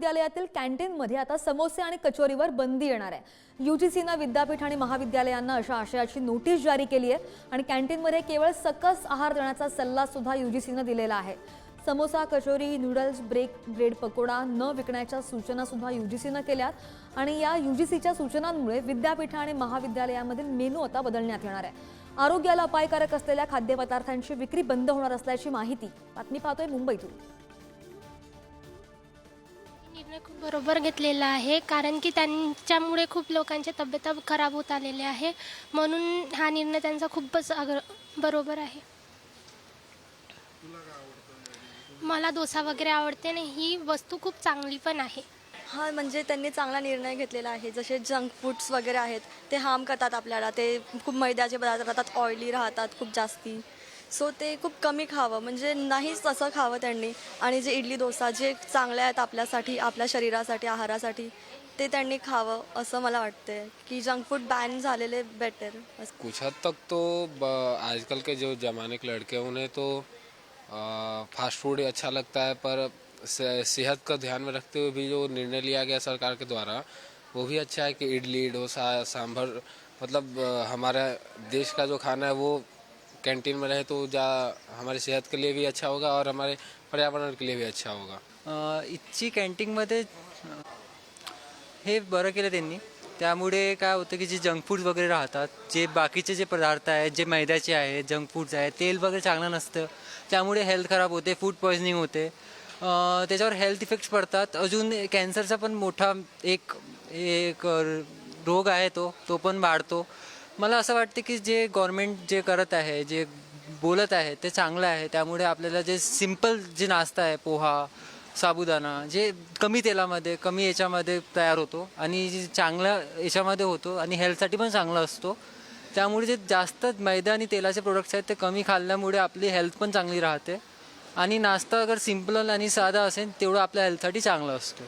महाविद्यालयातील कॅन्टीनमध्ये आता समोसे आणि कचोरीवर बंदी येणार आहे. युजीसीनं विद्यापीठ आणि महाविद्यालयांना अशा आशयाची नोटीस जारी केली आहे आणि कॅन्टीनमध्ये केवळ सकस आहार देण्याचा सल्ला सुद्धा युजीसीनं दिलेला आहे. Samosa kachori noodles break bread pakoda न विकण्याच्या सूचना सुद्धा सीनं केल्यात आणि या युजीसीच्या सूचनांमुळे विद्यापीठ आणि महाविद्यालयामधील मेनू आता बदलण्यात येणार आहे. आरोग्याला अपायकारक असलेल्या खाद्यपदार्थांची विक्री बंद होणार असल्याची माहिती बातमी पाहतोय मुंबईतून. निर्णय खूप बरोबर घेतलेला आहे. कारण की त्यांच्यामुळे खूप लोकांच्या तब्येता खराब होत आलेल्या आहे. म्हणून हा निर्णय त्यांचा खूपच अग्र बरोबर आहे. मला डोसा वगैरे आवडते आणि ही वस्तू खूप चांगली पण आहे. हा म्हणजे त्यांनी चांगला निर्णय घेतलेला आहे. जसे जंक फूड्स वगैरे आहेत ते हार्म करतात आपल्याला. ते खूप मैद्याचे पदार्थ राहतात ऑइली राहतात खूप जास्ती. सो ते खूप कमी खावं. म्हणजे नाहीच तसं खावं त्यांनी. आणि जे इडली डोसा जे चांगले आहेत आपल्यासाठी आपल्या शरीरासाठी आहारासाठी ते त्यांनी खावं असं मला वाटते की जंक फूड बॅन झालेले बेटर कुछ हद तक तो ब- आजकल के जो ज़माने के लड़के उन्हें तो फास्ट फूड अच्छा लगता है पर से- सेहत का ध्यान में रखते हुए भी जो निर्णय लिया गया सरकार के द्वारा वो भी अच्छा है कि इडली डोसा सांभर मतलब हमारा देश का जो खाना है वो कैंटीन में रहे तो जा हमारी सेहत के लिए भी अच्छा होगा और हमारे पर्यावरण के लिए भी अच्छा होगा। इथची कॅन्टीनमध्ये हे बरं केलं त्यांनी. त्यामुळे काय होतं की जे जंक फूड वगैरे राहतात जे बाकीचे जे पदार्थ आहेत जे मैद्याचे आहेत जंक फूड्स आहेत तेल वगैरे चांगलं नसतं. त्यामुळे हेल्थ खराब होते फूड पॉइझनिंग होते. त्याच्यावर हेल्थ इफेक्ट्स पडतात. अजून कॅन्सरचा पण मोठा एक एक रोग आहे तो तो पण वाढतो. मला असं वाटतं की जे गव्हर्मेंट जे करत आहे जे बोलत आहे ते चांगलं आहे. त्यामुळे आपल्याला जे सिंपल जे नाश्ता आहे पोहा साबुदाणा जे कमी तेलामध्ये कमी याच्यामध्ये तयार होतो आणि जे चांगला याच्यामध्ये होतो आणि हेल्थसाठी पण चांगला असतो. त्यामुळे जे जास्त मैदा आणि तेलाचे प्रोडक्ट्स आहेत ते कमी खाल्ल्यामुळे आपली हेल्थ पण चांगली राहते. आणि नाश्ता अगर सिंपल आणि साधा असेल तेवढं आपल्या हेल्थसाठी चांगला असतो.